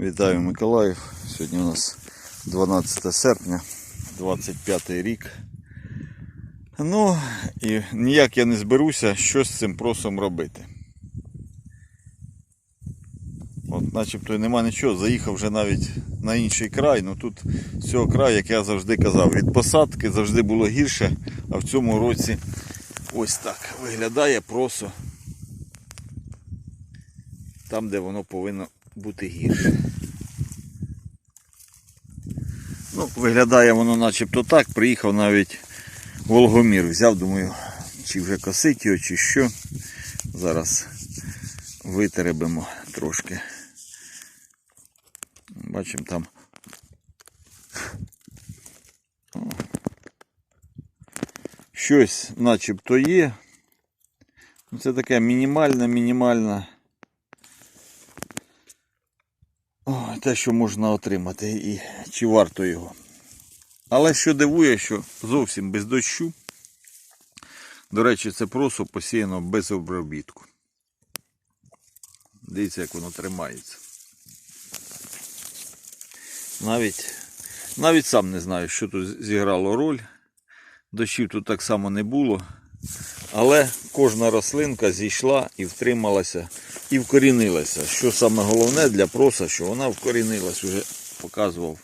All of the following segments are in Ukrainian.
Вітаю Миколаїв. Сьогодні у нас 12 серпня, 25 рік. Ну і ніяк я не зберуся, що з цим просом робити. От начебто нема нічого, заїхав вже навіть на інший край, ну тут з цього краю, як я завжди казав, від посадки завжди було гірше, а в цьому році ось так виглядає просо там, де воно повинно бути гірше. Ну, виглядає воно начебто так. Приїхав навіть Волгомір. Взяв, думаю, чи вже косить його, чи що. Зараз витеребимо трошки. Бачимо там. Щось начебто є. Це таке мінімальне, мінімальне. О, те, що можна отримати, і чи варто його. Але що дивує, що зовсім без дощу. До речі, це просто посіяно без обробітку. Дивіться, як воно тримається. Навіть, навіть сам не знаю, що тут зіграло роль. Дощів тут так само не було. Але кожна рослинка зійшла і втрималася, і вкорінилася. Що саме головне для проса, що вона вкорінилась, вже показував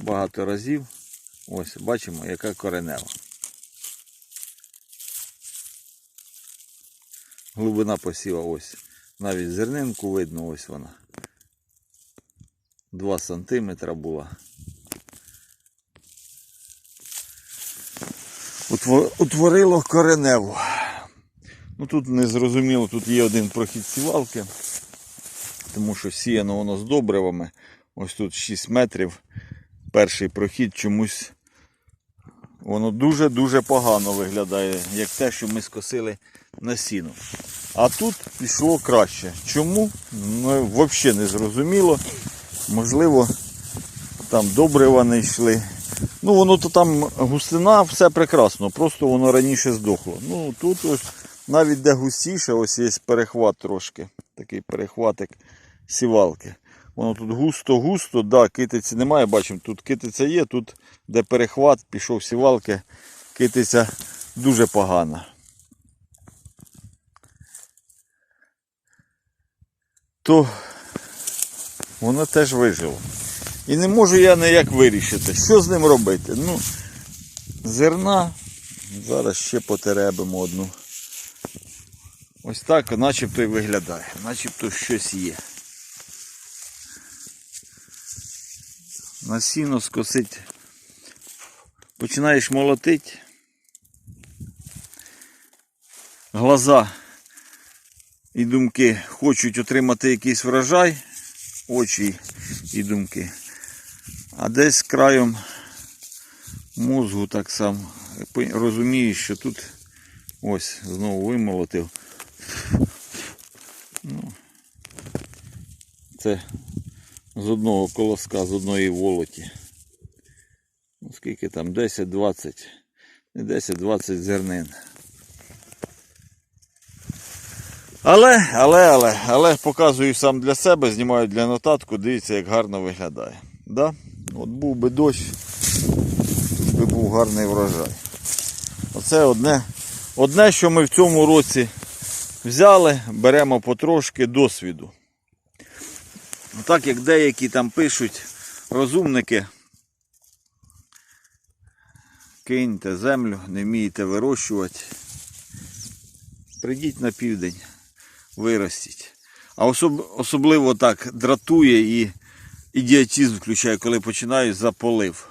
багато разів. Ось, бачимо, яка коренева. Глибина посіва ось. Навіть зернинку видно, ось вона. 2 сантиметра була. Утво- Утворило кореневу. Ну тут не зрозуміло, тут є один прохід сівалки, тому що сіяно воно з добривами. Ось тут 6 метрів. Перший прохід чомусь воно дуже-дуже погано виглядає, як те, що ми скосили на сіну. А тут пішло краще. Чому? Ну, взагалі не зрозуміло. Можливо, там добрива не йшли. Ну, воно то там густина, все прекрасно, просто воно раніше здохло. Ну, тут ось навіть де густіше, ось є перехват трошки. Такий перехватик сівалки. Воно тут густо-густо, да, китиці немає, бачимо, тут китиця є, тут де перехват, пішов сівалки, китиця дуже погана. То воно теж вижило. І не можу я ніяк вирішити, що з ним робити. Ну, зерна, зараз ще потеребимо одну. Ось так начебто і виглядає, начебто щось є. На сіно скосить. Починаєш молотити. Глаза і думки хочуть отримати якийсь врожай, очі і думки. А десь краєм мозгу так само розумієш, що тут ось знову вимолотив. Ну, це з одного колоска, з одної волоті. Ну, скільки там? 10-20, не 10-20 зернин. Але, але, але, але показую сам для себе, знімаю для нотатку, дивіться, як гарно виглядає. Да? От був би дощ, би був гарний врожай. Оце одне, одне, що ми в цьому році взяли, беремо потрошки досвіду. Так як деякі там пишуть розумники, киньте землю, не вмієте вирощувати. Прийдіть на південь, виростіть. А особ, особливо так дратує і ідіотизм включає, коли починають за полив.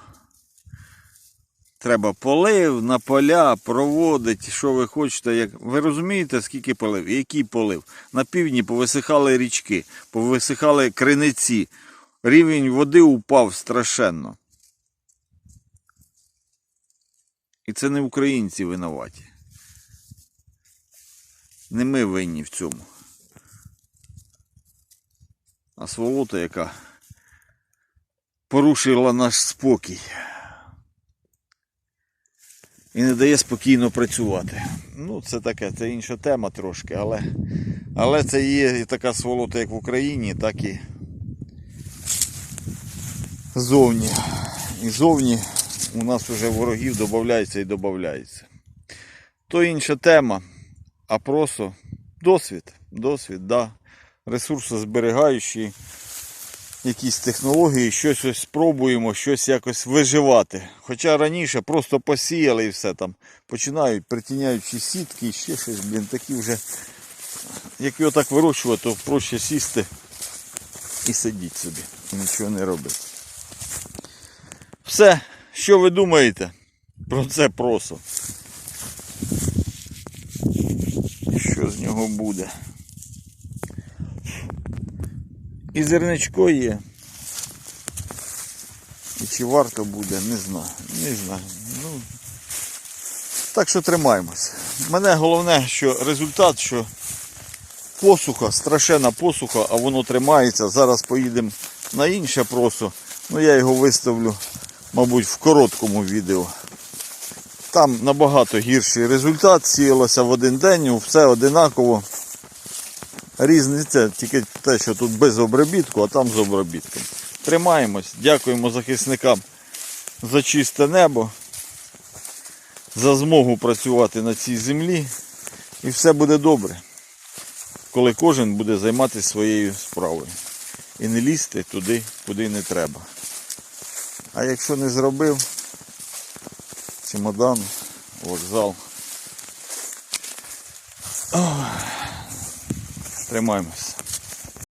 Треба полив на поля проводити, що ви хочете. Як... Ви розумієте, скільки полив? Який полив? На півдні повисихали річки, повисихали криниці. Рівень води упав страшенно. І це не українці винуваті. Не ми винні в цьому. А сволота, яка порушила наш спокій і не дає спокійно працювати. Ну, це таке, це інша тема трошки, але, але це є і така сволота, як в Україні, так і зовні. І зовні у нас вже ворогів додається і додається. То інша тема, а просто досвід. Досвід, да. Ресурсозберігаючі якісь технології, щось ось спробуємо, щось якось виживати. Хоча раніше просто посіяли і все там. Починають притіняючи сітки і ще щось, блін, такі вже. Як його так вирощувати, то проще сісти і сидіть собі. І нічого не робити. Все, що ви думаєте про це просо? Що з нього буде? І зерничко є. І чи варто буде, не знаю. Не знаю. Ну, так що тримаємося. Мене головне, що результат, що посуха, страшенна посуха, а воно тримається. Зараз поїдемо на інше просо. Ну я його виставлю, мабуть, в короткому відео. Там набагато гірший результат, сіялося в один день, все одинаково. Різниця тільки те, що тут без обробітку, а там з обробітком. Тримаємось, дякуємо захисникам за чисте небо, за змогу працювати на цій землі. І все буде добре, коли кожен буде займатися своєю справою. І не лізти туди, куди не треба. А якщо не зробив, чемодан, вокзал. Tremamos.